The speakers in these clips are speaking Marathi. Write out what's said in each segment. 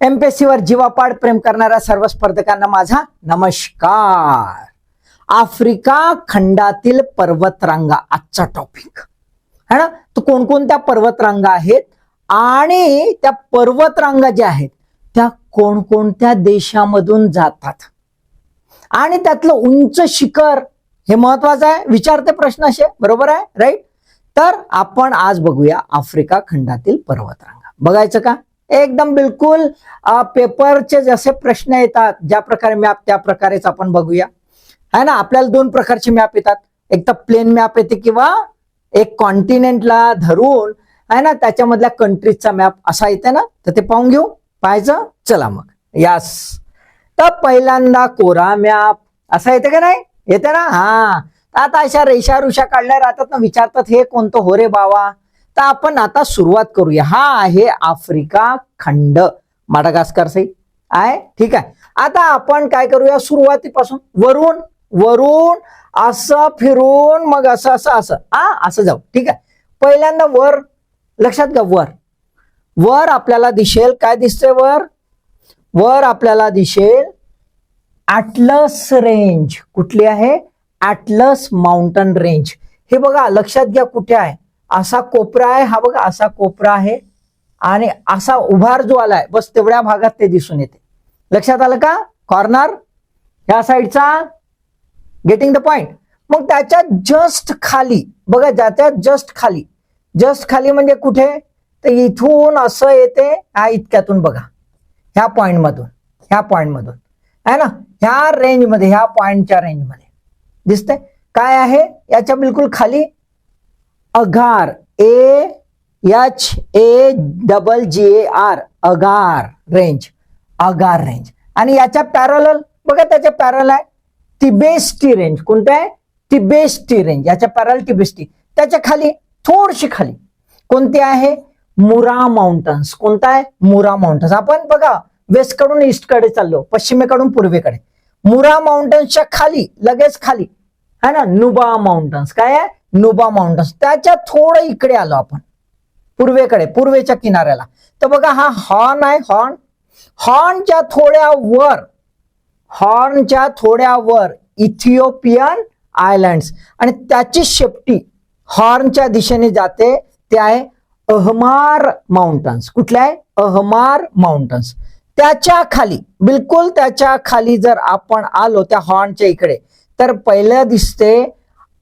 एमपीएससीवर जीवापाड प्रेम करणाऱ्या सर्व स्पर्धकांना माझा नमस्कार. आफ्रिका खंडातील पर्वतरांगा आजचा टॉपिक है ना? तर कोणकोणत्या पर्वतरांगा आहेत आणि त्या पर्वतरांगा ज्या आहेत त्या कोणकोणत्या देशामधून जातात? आणि त्यातलं उंच शिखर हे महत्वाचं आहे. विचारते प्रश्न असे. बरोबर आहे? राईट तर आपण आज बघूया आफ्रिका खंडातील पर्वतरांगा. बघायचं का? एकदम बिलकुल पेपरचे जसे प्रश्न येतात ज्या प्रकारे मॅप त्या प्रकारेच आपण बघूया. है ना? आपल्याला दोन प्रकारचे मॅप येतात. एक तर प्लेन मॅप येते किंवा एक कॉन्टिनेंटला धरून आहे ना? त्याच्यामधल्या कंट्रीजचा मॅप असा येते ना? तर ते पाहून घेऊ. पाहायचं? चला मग. यास तर पहिल्यांदा कोरा मॅप असा येते का नाही? येते ना? हा. आता अशा रेषा रुषा काढल्या राहतात ना? विचारतात हे कोणतं हो रे बावा तर आपण आता सुरुवात करूया. हा आहे आफ्रिका खंड. माडागास्कर सही आहे? ठीक आहे. आता आपण काय करूया? सुरुवातीपासून. वरून वरून असं फिरून मग असं असं असं. हा असं जाऊ. ठीक आहे. पहिल्यांदा वर. लक्षात घ्या वर. वर आपल्याला दिसेल. काय दिसतंय वर? वर आपल्याला दिसेल ॲटलस रेंज. कुठली आहे? Atlas mountain range. हे बघा लक्षात घ्या कुठे आहे. असा कोपरा आहे हा बघा असा कोपरा आहे. आणि असा उभार जो आलाय बस तेवढ्या भागात ते दिसून येते. लक्षात आलं का? कॉर्नर ह्या साईडचा गेटिंग द पॉइंट मग त्याच्या जस्ट खाली बघा ज्याच्या जस्ट खाली. जस्ट खाली म्हणजे कुठे? तर इथून असं येते ह्या इतक्यातून बघा. ह्या पॉइंट मधून ह्या पॉइंट मधून. आहे ना? ह्या रेंजमध्ये ह्या पॉइंटच्या रेंजमध्ये दिसतंय? काय आहे? याच्या बिलकुल खाली Ahaggar A H A double G A R. Ahaggar range Ahaggar range आणि याच्या पॅरल बघा त्याच्या पॅरल आहे. तिबेस्टी रेंज कोणतं आहे? तिबेस्टी रेंज याच्या पॅरल तिबेस्टी. त्याच्याखाली थोडशी खाली. कोणती आहे? मुरा माउंटन्स कोणता आहे? मुरा माउंटन्स आपण बघा वेस्टकडून ईस्टकडे चाललो. पश्चिमेकडून पूर्वेकडे. मुरा माउंटन्सच्या खाली लगेच खाली. है ना? नुबा माउंटन्स काय आहे? नुबा माउंटन्स त्याच्या थोडं इकडे आलो आपण. पूर्वेकडे पूर्वेच्या किनाऱ्याला. तर बघा हा हॉर्न आहे हॉर्न हॉर्नच्या थोड्या वर हॉर्नच्या थोड्या वर इथिओपियन आयलँड्स आणि त्याची शेपटी हॉर्नच्या दिशेने जाते ते आहे अहमार माउंटन्स कुठले आहे? अहमार माउंटन्स त्याच्याखाली बिलकुल त्याच्याखाली जर आपण आलो त्या हॉर्नच्या इकडे तर पहिलं दिसते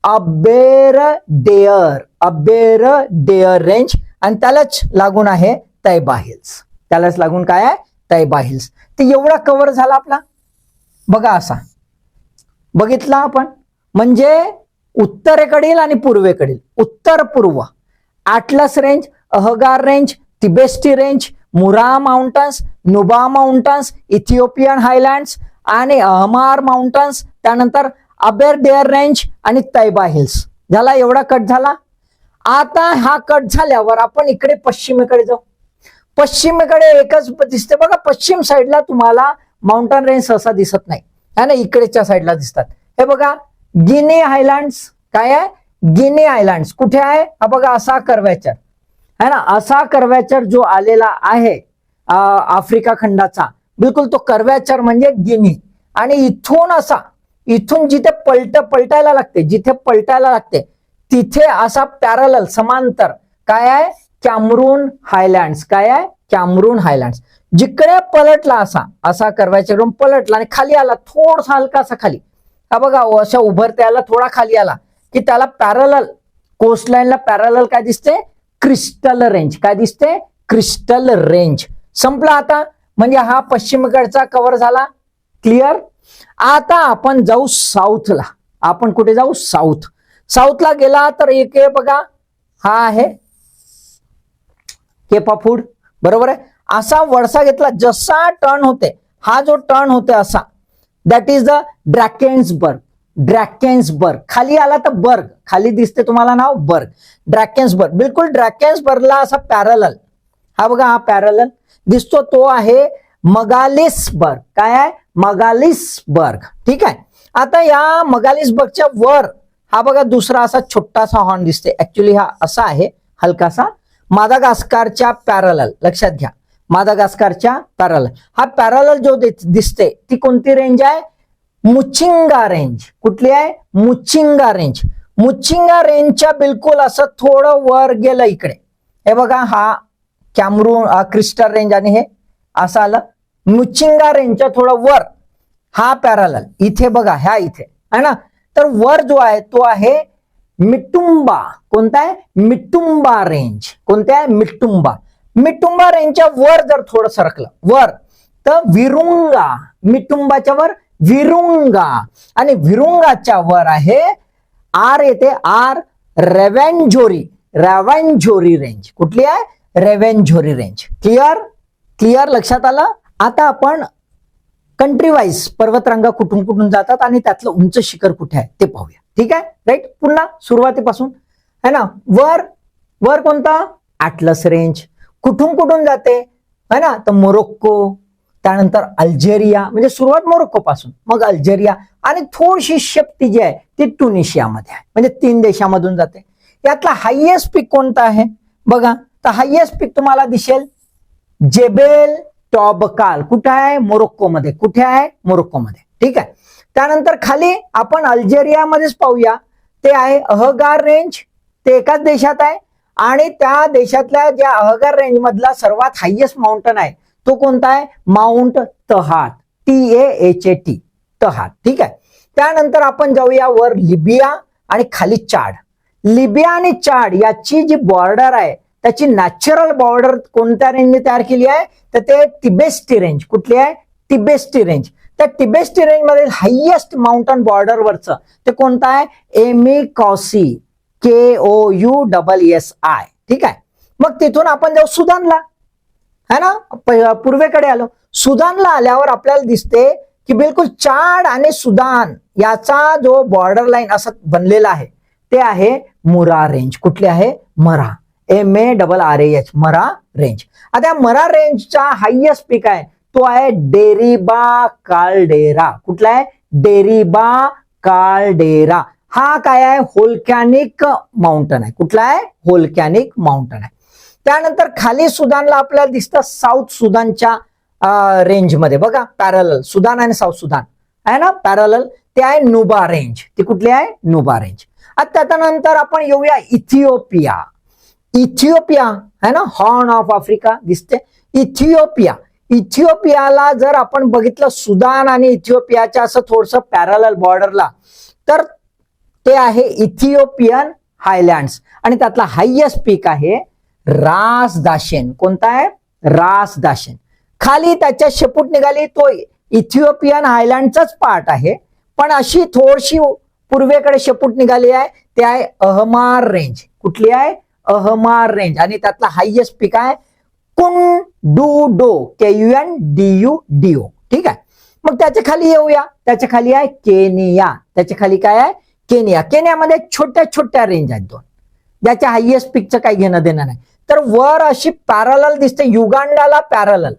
अबेर डेअर अबेर डेअर रेंज आणि त्यालाच लागून आहे तैबा हिल्स. त्यालाच लागून काय आहे? Taiba hills. ते एवढा कव्हर झाला आपला. बघा असा. बघितला आपण. म्हणजे उत्तरेकडील आणि पूर्वेकडील. उत्तर पूर्व. Atlas range Ahaggar range Tibesti range Marrah mountains Nuba mountains Ethiopian highlands आणि अहमार माउंटन्स त्यानंतर अबेर डेअर रेंज आणि तैबा हिल्स. झाला एवढा कट झाला? आता हा कट झाल्यावर आपण इकडे पश्चिमेकडे जाऊ. पश्चिमेकडे एकच दिसते बघा पश्चिम साईडला तुम्हाला माउंटन रेंज सहसा दिसत नाही. है ना इकडेच्या साईडला दिसतात. हे बघा गिनी आयलँड्स काय आहे? गिनी आयलँड्स कुठे आहे? हा बघा असा कर्व्याचर है ना असा कर्व्याचर जो आलेला आहे आफ्रिका खंडाचा. बिलकुल तो कर्व्याचर म्हणजे गिनी आणि इथून असा इथून जिथे पलट पलटायला लागते जिथे पलटायला लागते तिथे असा पॅरल समांतर. काय आहे? कॅमरून हायलँड्स काय आहे? कॅमरून हायलँड्स जिकडे पलटला असा असा कर्व्याचरून पलटला आणि खाली आला थोडासा हलकासा खाली. हा बघा अशा उभरते आला थोडा खाली आला की त्याला पॅरल कोस्टलाईनला पॅरल काय दिसते? क्रिस्टल रेंज काय दिसते? क्रिस्टल रेंज संपला आता. म्हणजे हा पश्चिमेकडचा कव्हर झाला. क्लिअर आता आपण जाऊ साऊथला. आपण कुठे जाऊ? साऊथ. साऊथला गेला तर एक आहे बघा हा आहे केपा फूड बरोबर आहे? असा वळसा घेतला जसा टर्न होते हा जो टर्न होते असा that is the Drakensberg Drakensberg खाली आला तर बर्ग खाली दिसते तुम्हाला नाव बर्ग ड्रॅकेन्सबर्ग बिलकुल ड्रॅकेन्सबर्गला असा पॅरल हा बघा हा पॅरल दिसतो तो आहे मगालिसबर्ग. काय आहे? मगालिसबर्ग. ठीक आहे? आता या मगालिसबर्गच्या वर हा बघा दुसरा असा छोटासा हॉर्न दिसते ऍक्च्युली हा असा आहे हलकासा. मादागास्कारच्या पॅरल लक्षात घ्या. मादागास्कारच्या पॅरल हा पॅरल जो दिसते ती कोणती रेंज आहे? मुचिंगा रेंज कुठली आहे? मुचिंगा रेंज मुचिंगा रेंजच्या बिलकुल असं थोडं वर गेलं इकडे. हे बघा हा कॅमरून क्रिस्टल रेंज आणि हे असं आलं. मुचिंगा रेंजच्या थोडं वर हा पॅरालल इथे बघा ह्या इथे. है ना? तर वर जो आहे तो आहे मिटुंबा. कोणता आहे? मिटुंबा रेंज कोणत्या आहे? मिटुंबा. मिटुंबा रेंजच्या वर जर थोडं सरकलं वर तर विरुंगा. मिटुंबाच्या वर विरुंगा. आणि विरुंगाच्या वर आहे आर येते आर रेव्हॅन्झोरी रेव्हॅन्झोरी रेंज कुठली आहे? रेव्हॅन्झोरी रेंज क्लिअर क्लिअर लक्षात आलं? आता आपण कंट्री वाईज पर्वतरांगा कुठून कुठून जातात आणि त्यातलं उंच शिखर कुठे आहे ते पाहूया. ठीक आहे? राईट पुन्हा सुरुवातीपासून. है ना? वर वर कोणता? ॲटलस रेंज कुठून कुठून जाते? है ना? तर मोरोक्को त्यानंतर अल्जेरिया म्हणजे सुरुवात मोरोक्को पासून मग अल्जेरिया आणि थोडीशी शक्ती जी आहे ती ट्युनिशियामध्ये आहे. म्हणजे तीन देशामधून जाते. यातला हायएस्ट पीक कोणता आहे? बघा. तर हायएस्ट पीक तुम्हाला दिसेल. जेबेल टॉबकाल. कुठे आहे? मोरोक्कोमध्ये. कुठे आहे? मोरोक्कोमध्ये. ठीक आहे? त्यानंतर खाली आपण अल्जेरियामध्येच पाहूया. ते आहे अहगार रेंज ते एकाच देशात आहे. आणि त्या देशातल्या ज्या अहगार रेंज मधला सर्वात हायएस्ट माउंटन आहे तो कोणता आहे? Mount Tahat T A H A T Tahat ठीक आहे? त्यानंतर आपण जाऊया वर लिबिया आणि खाली चाड. लिबिया आणि चाड याची जी बॉर्डर आहे त्याची नॅचरल बॉर्डर कोणत्या रेंजने तयार केली आहे? तर ते टिबेस्टी रेंज कुठली आहे? टिबेस्टी रेंज त्या टिबेस्टी रेंजमध्ये हायएस्ट माउंटन बॉर्डरवरचं ते कोणतं आहे? Emi Koussi K O U double S I ठीक आहे? मग तिथून आपण जाऊ सुदानला. है ना? पूर्वेकडे आलो. सुदानला आल्यावर आपल्याला दिसते की बिलकुल चाड आणि सुदान याचा जो बॉर्डर लाईन असं बनलेला आहे ते आहे मुरा रेंज कुठली आहे? Marra. M A double R H Marra range आता या मरा रेंजचा हायएस्ट पीक आहे. तो आहे डेरिबा कालडेरा कुठला आहे? डेरिबा कालडेरा हा काय आहे? होलकॅनिक माउंटन आहे. कुठला आहे? होलकॅनिक माउंटन आहे. त्यानंतर खाली सुदानला आपल्याला दिसतं साऊथ सुदानच्या रेंजमध्ये बघा पॅरल सुदान आणि साऊथ सुदान आहे ना? पॅरल ते आहे नुबा रेंज ती कुठली आहे? नुबा रेंज आता त्यानंतर आपण येऊया इथिओपिया इथिओपिया है ना? हॉर्न ऑफ आफ्रिका दिसते. इथिओपिया. इथिओपियाला जर आपण बघितलं सुदान आणि इथिओपियाच्या असं थोडस पॅरल बॉर्डरला तर ते आहे इथिओपियन हायलँड्स आणि त्यातला हायएस्ट पीक आहे रास दाशेन. कोणता आहे? रास दाशेन. खाली त्याच्या शेपूट निघाली तो इथिओपियन हायलँडचाच पार्ट आहे. पण अशी थोडीशी पूर्वेकडे शेपूट निघाली आहे ते आहे अहमार रेंज कुठली आहे? अहमार रेंज आणि त्यातला हायएस्ट पीक आहे Kundudo K U N D U D O ठीक आहे? मग त्याच्याखाली येऊया. त्याच्याखाली आहे केनिया. त्याच्याखाली काय आहे? केनिया. केनियामध्ये छोट्या छोट्या रेंज आहेत दोन. ज्याच्या हायएस्ट पिकचं काही घेणं देणं नाही. तर वर अशी पॅरल दिसते. युगांडाला पॅरल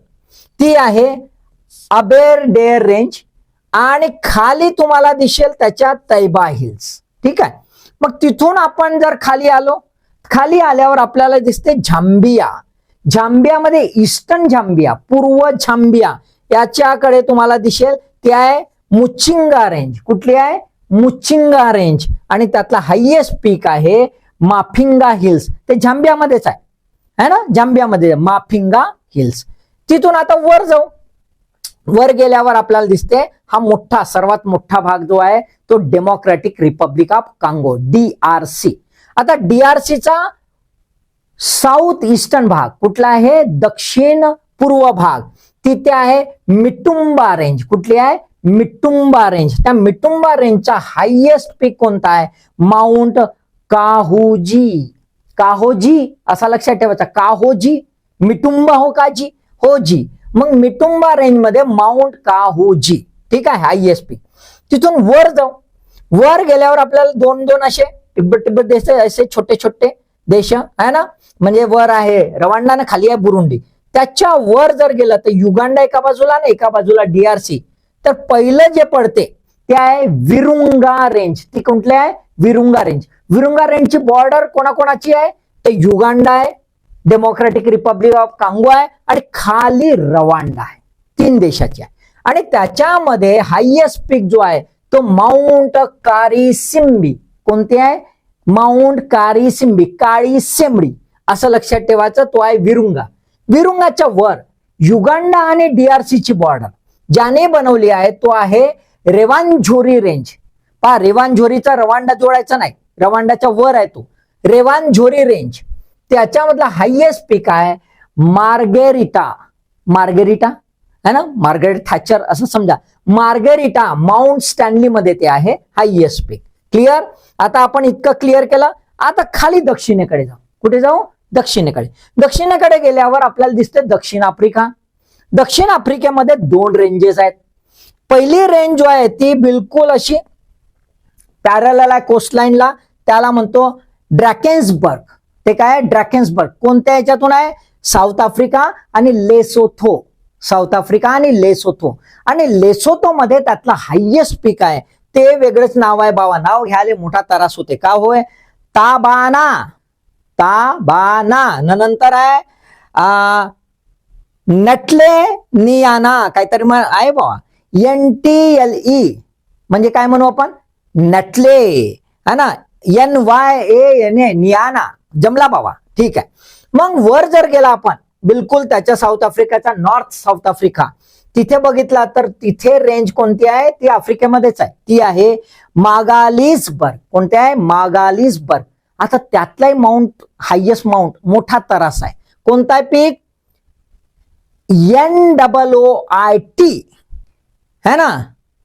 ती आहे अबेर डेअर रेंज आणि खाली तुम्हाला दिसेल त्याच्या तैबा हिल्स ठीक आहे? मग तिथून आपण जर खाली आलो खाली आल्यावर आपल्याला दिसते झांबिया. झांबियामध्ये ईस्टर्न झांबिया पूर्व झांबिया याच्याकडे तुम्हाला दिसेल. ते आहे मुचिंगा रेंज कुठली आहे? मुचिंगा रेंज आणि त्यातला हायएस्ट पीक आहे माफिंगा हिल्स ते झांबियामध्येच आहे. है ना? झांबियामध्ये माफिंगा हिल्स तिथून आता वर जाऊ. वर गेल्यावर आपल्याला दिसते हा मोठा सर्वात मोठा भाग जो आहे तो Democratic Republic of Congo D R C आता डीआरसीचा साऊथ ईस्टर्न भाग कुठला आहे? दक्षिण पूर्व भाग. तिथे आहे मिटुंबा रेंज कुठली आहे? मिटुंबा रेंज त्या मिटुंबा रेंजचा हायएस्ट पीक कोणता आहे? माउंट काहोजी काहोजी असा लक्षात ठेवायचा. काहोजी मिटुंबा हो काजी हो जी. मग मिटुंबा रेंजमध्ये माउंट काहोजी ठीक आहे? हायएस्ट पीक तिथून वर जाऊ. वर गेल्यावर आपल्याला दोन दोन असे तिब्बत देश असे छोटे छोटे देश आहे ना? म्हणजे वर आहे रवांडा ना खाली आहे बुरुंडी त्याच्या वर जर गेलं तर युगांडा एका बाजूला आणि एका बाजूला डीआरसी तर पहिलं जे पडते ते आहे विरुंगा रेंज. ती कुठली आहे? Virunga range. विरुंगा रेंजची बॉर्डर कोणाकोणाची आहे? तर युगांडा आहे डेमोक्रॅटिक रिपब्लिक ऑफ कांगो आहे आणि खाली रवांडा आहे. तीन देशाची आहे. आणि त्याच्यामध्ये हायएस्ट पीक जो आहे तो माउंट कारिसिंबी कोणती आहे? माउंट कारिसिंबी काळी सेंबडी असं लक्षात ठेवायचं तो आहे विरुंगा. विरुंगाच्या वर युगांडा आणि डीआरसीची बॉर्डर ज्याने बनवली आहे तो आहे रेवांझोरी रेंज पहा रेवांझोरीचा रवांडा जोडायचा नाही. रवांडाच्या वर आहे तो. रेवांझोरी रेंज त्याच्यामधला हायेस्ट पीक आहे मार्गेरिटा. मार्गेरिटा? है ना? मार्गरेट थॅचर असं समजा. मार्गेरिटा माउंट स्टॅनली मध्ये ते आहे हायेस्ट पीक क्लिअर आता आपण इतकं क्लिअर केलं आता खाली दक्षिणेकडे जाऊ. कुठे जाऊ? दक्षिणेकडे. दक्षिणेकडे गेल्यावर आपल्याला दिसते दक्षिण आफ्रिका. दक्षिण आफ्रिकेमध्ये दोन रेंजेस आहेत. पहिली रेंज जो आहे ती बिलकुल अशी पॅरल आहे कोस्टलाईनला त्याला म्हणतो ड्रॅकेन्सबर्ग ते काय आहे? ड्रॅकेन्सबर्ग कोणत्या याच्यातून आहे? साऊथ आफ्रिका आणि लेसोथो साऊथ आफ्रिका आणि लेसोथो आणि लेसोथो मध्ये त्यातलं हायेस्ट पीक आहे. ते वेगळंच नाव आहे बाबा. नाव घ्यायला मोठा त्रास होते. का होय? ताबाना. ताबाना. न नंतर आहे आ, नटले नियाना. काहीतरी मग आहे बाबा. N T L E. म्हणजे काय म्हणू आपण? नटले. है ना? N Y A N A. Nyana. जमला बाबा. ठीक आहे. मग वर जर गेला आपण बिलकुल त्याच्या साऊथ आफ्रिकाचा नॉर्थ साऊथ आफ्रिका. तिथे बघितला तर तिथे रेंज कोणती आहे? ती आफ्रिकेमध्येच आहे. ती आहे मागालिसबर्ग. कोणती आहे? मागालिसबर्ग. आता त्यातलाही माउंट हायेस्ट माउंट मोठा तरास आहे. कोणता आहे peak? N double O I T है ना?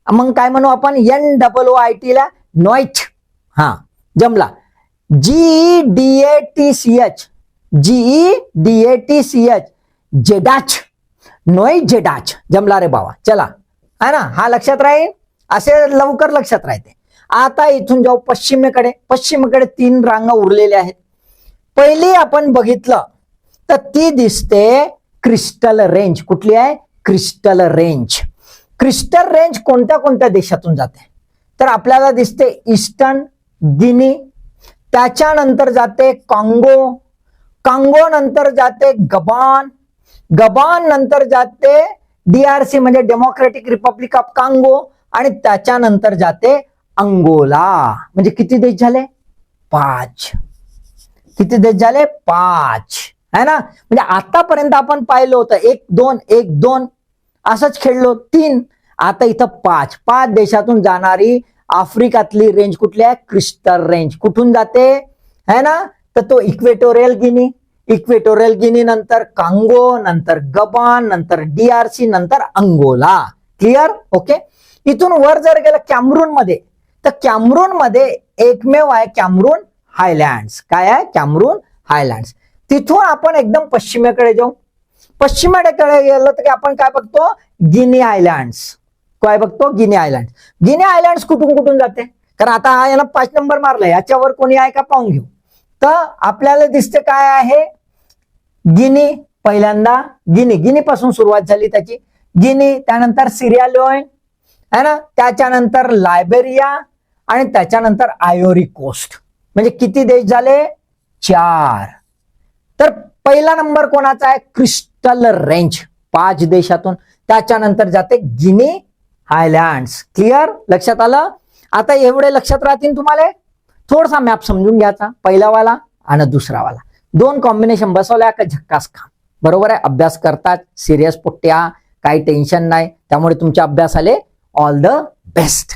मग काय म्हणू आपण? N double O I T ला नॉइट हा जमला. G D A T C H G D A T C H जेडाच नोई जेडाच जमला रे बाबा चला. है ना? हा लक्षात राहील? असे लवकर लक्षात राहते. आता इथून जाऊ पश्चिमेकडे. पश्चिमेकडे तीन रांगा उरलेल्या आहेत. पहिली आपण बघितलं तर ती दिसते क्रिस्टल रेंज. कुठली आहे? Crystal range. क्रिस्टल रेंज कोणत्या कोणत्या देशातून जाते? तर आपल्याला दिसते ईस्टर्न गिनी त्याच्यानंतर जाते कांगो. कांगो नंतर जाते गबान. गबान नंतर जाते डीआरसी म्हणजे डेमोक्रेटिक रिपब्लिक ऑफ कांगो आणि त्याच्यानंतर जाते अंगोला. म्हणजे किती देश झाले? पाच. किती देश झाले? पाच. है ना? म्हणजे आतापर्यंत आपण पाहिलं होतं एक दोन एक दोन. असंच खेळलो तीन. आता इथं पाच. पाच देशातून जाणारी आफ्रिकातली रेंज कुठली आहे? क्रिस्टल रेंज कुठून जाते? है ना? तर तो इक्वेटोरियल गिनी इक्वेटोरियल गिनी नंतर कांगो नंतर गबान नंतर डीआरसी नंतर अंगोला. क्लिअर ओके इथून वर जर गेलं कॅमरून मध्ये तर कॅमरून मध्ये एकमेव आहे कॅमरून हायलँड्स. काय आहे? Cameroon highlands. तिथून आपण एकदम पश्चिमेकडे जाऊ. पश्चिमेकडे गेलं तर आपण काय बघतो? गिनी आयलँड्स काय बघतो? गिनी आयलँड गिनी आयलँड्स कुठून कुठून जाते? कारण आता हा याला पाच नंबर मारलाय. याच्यावर कोणी आहे का? पाहून घेऊ. तर आपल्याला दिसते काय आहे? गिनी पहिल्यांदा गिनी. गिनी पासून सुरुवात झाली त्याची. गिनी त्यानंतर सिरिया है ना? त्याच्यानंतर लायबेरिया आणि त्याच्यानंतर आयोरी कोस्ट. म्हणजे किती देश झाले? चार. तर पहिला नंबर कोणाचा आहे? Crystal range. पाच देशातून. त्याच्यानंतर जाते गिनी हायलँड्स. क्लिअर? लक्षात आलं? आता एवढे लक्षात राहतील तुम्हाला? थोडासा मॅप समजून घ्यायचा पहिलावाला आणि दुसरावाला. दोन कॉम्बिनेशन बसवल्या का झक्कास खा बरोबर आहे? अभ्यास करतात सिरियस पुट्ट्या काही टेन्शन नाही. त्यामुळे तुमचे अभ्यास आले ऑल द बेस्ट